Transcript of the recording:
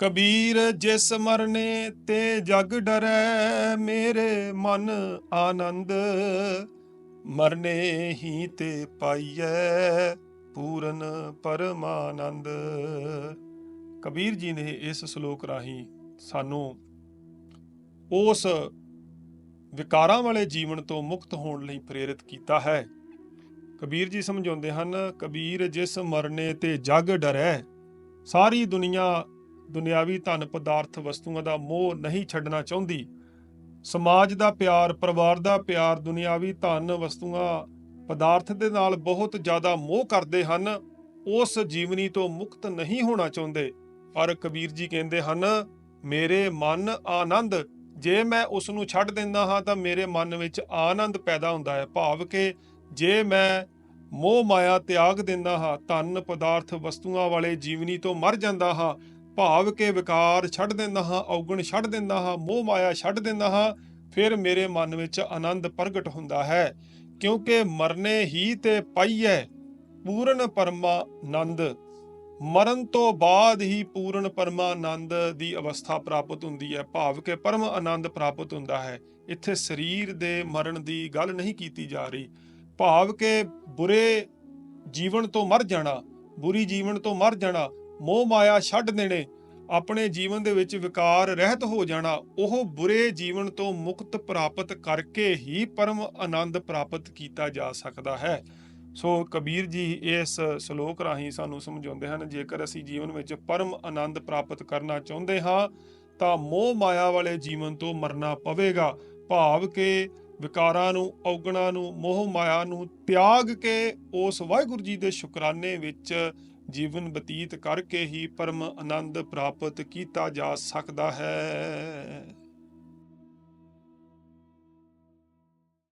ਕਬੀਰ ਜਿਸ ਮਰਨੇ ਤੇ ਜਗ ਡਰੈ, ਮੇਰੇ ਮਨ ਆਨੰਦ। ਮਰਨੇ ਹੀ ਤੇ ਪਾਈਐ ਪੂਰਨ ਪਰਮਾਨੰਦ। ਕਬੀਰ ਜੀ ਨੇ ਇਸ ਸ਼ਲੋਕ ਰਾਹੀਂ ਸਾਨੂੰ ਉਸ ਵਿਕਾਰਾਂ ਵਾਲੇ ਜੀਵਨ ਤੋਂ ਮੁਕਤ ਹੋਣ ਲਈ ਪ੍ਰੇਰਿਤ ਕੀਤਾ ਹੈ। ਕਬੀਰ ਜੀ ਸਮਝਾਉਂਦੇ ਹਨ, ਕਬੀਰ ਜਿਸ ਮਰਨੇ ਤੇ ਜਗ ਡਰੈ, ਸਾਰੀ ਦੁਨੀਆ ਦੁਨਿਆਵੀ ਧਨ ਪਦਾਰਥ ਵਸਤੂਆਂ ਦਾ ਮੋਹ ਨਹੀਂ ਛੱਡਣਾ ਚਾਹੁੰਦੀ। ਸਮਾਜ ਦਾ ਪਿਆਰ, ਪਰਿਵਾਰ ਦਾ ਪਿਆਰ, ਦੁਨਿਆਵੀ ਧਨ ਵਸਤੂਆਂ ਪਦਾਰਥ ਦੇ ਨਾਲ ਬਹੁਤ ਜ਼ਿਆਦਾ ਮੋਹ ਕਰਦੇ ਹਨ, ਉਸ ਜੀਵਨੀ ਤੋਂ ਮੁਕਤ ਨਹੀਂ ਹੋਣਾ ਚਾਹੁੰਦੇ। ਪਰ ਕਬੀਰ ਜੀ ਕਹਿੰਦੇ ਹਨ, ਮੇਰੇ ਮਨ ਆਨੰਦ, ਜੇ ਮੈਂ ਉਸ ਨੂੰ ਛੱਡ ਦਿੰਦਾ ਹਾਂ ਤਾਂ ਮੇਰੇ ਮਨ ਵਿੱਚ ਆਨੰਦ ਪੈਦਾ ਹੁੰਦਾ ਹੈ। ਭਾਵ ਕਿ ਜੇ ਮੈਂ ਮੋਹ ਮਾਇਆ ਤਿਆਗ ਦਿੰਦਾ ਹਾਂ, ਧਨ ਪਦਾਰਥ ਵਸਤੂਆਂ ਵਾਲੇ ਜੀਵਨੀ ਤੋਂ ਮਰ ਜਾਂਦਾ ਹਾਂ ਭਾਵ ਕੇ ਵਿਕਾਰ ਛੱਡ ਦਿੰਦਾ ਹਾਂ, ਔਗਣ ਛੱਡ ਦਿੰਦਾ ਹਾਂ, ਮੋਹ ਮਾਇਆ ਛੱਡ ਦਿੰਦਾ ਹਾਂ, ਫਿਰ ਮੇਰੇ ਮਨ ਵਿੱਚ ਆਨੰਦ ਪ੍ਰਗਟ ਹੁੰਦਾ ਹੈ। ਕਿਉਂਕਿ ਮਰਨੇ ਹੀ ਤੇ ਪਾਈਐ ਪੂਰਨ ਪਰਮਾਨੰਦ ਮਰਨ ਤੋਂ ਬਾਅਦ ਹੀ ਪੂਰਨ ਪਰਮਾਨੰਦ ਦੀ ਅਵਸਥਾ ਪ੍ਰਾਪਤ ਹੁੰਦੀ ਹੈ ਭਾਵ ਕਿ ਪਰਮ ਆਨੰਦ ਪ੍ਰਾਪਤ ਹੁੰਦਾ ਹੈ। ਇੱਥੇ ਸਰੀਰ ਦੇ ਮਰਨ ਦੀ ਗੱਲ ਨਹੀਂ ਕੀਤੀ ਜਾ ਰਹੀ। ਭਾਵ ਕਿ ਬੁਰੇ ਜੀਵਨ ਤੋਂ ਮਰ ਜਾਣਾ, ਬੁਰੀ ਜੀਵਨ ਤੋਂ ਮਰ ਜਾਣਾ ਮੋਹ ਮਾਇਆ ਛੱਡ ਦੇਣੇ, ਆਪਣੇ ਜੀਵਨ ਦੇ ਵਿੱਚ ਵਿਕਾਰ ਰਹਿਤ ਹੋ ਜਾਣਾ, ਉਹ ਬੁਰੇ ਜੀਵਨ ਤੋਂ ਮੁਕਤ ਪ੍ਰਾਪਤ ਕਰਕੇ ਹੀ ਪਰਮ ਆਨੰਦ ਪ੍ਰਾਪਤ ਕੀਤਾ ਜਾ ਸਕਦਾ ਹੈ। ਸੋ ਕਬੀਰ ਜੀ ਇਸ ਸ਼ਲੋਕ ਰਾਹੀਂ ਸਾਨੂੰ ਸਮਝਾਉਂਦੇ ਹਨ, ਜੇਕਰ ਅਸੀਂ ਜੀਵਨ ਵਿੱਚ ਪਰਮ ਆਨੰਦ ਪ੍ਰਾਪਤ ਕਰਨਾ ਚਾਹੁੰਦੇ ਹਾਂ, ਤਾਂ ਮੋਹ ਮਾਇਆ ਵਾਲੇ ਜੀਵਨ ਤੋਂ ਮਰਨਾ ਪਵੇਗਾ। ਭਾਵ ਕਿ ਵਿਕਾਰਾਂ ਨੂੰ, ਔਗਣਾਂ ਨੂੰ, ਮੋਹ ਮਾਇਆ ਨੂੰ ਤਿਆਗ ਕੇ ਉਸ ਵਾਹਿਗੁਰੂ ਜੀ ਦੇ ਸ਼ੁਕਰਾਨੇ ਵਿੱਚ ਜੀਵਨ ਬਤੀਤ ਕਰਕੇ ਹੀ ਪਰਮ ਆਨੰਦ ਪ੍ਰਾਪਤ ਕੀਤਾ ਜਾ ਸਕਦਾ ਹੈ।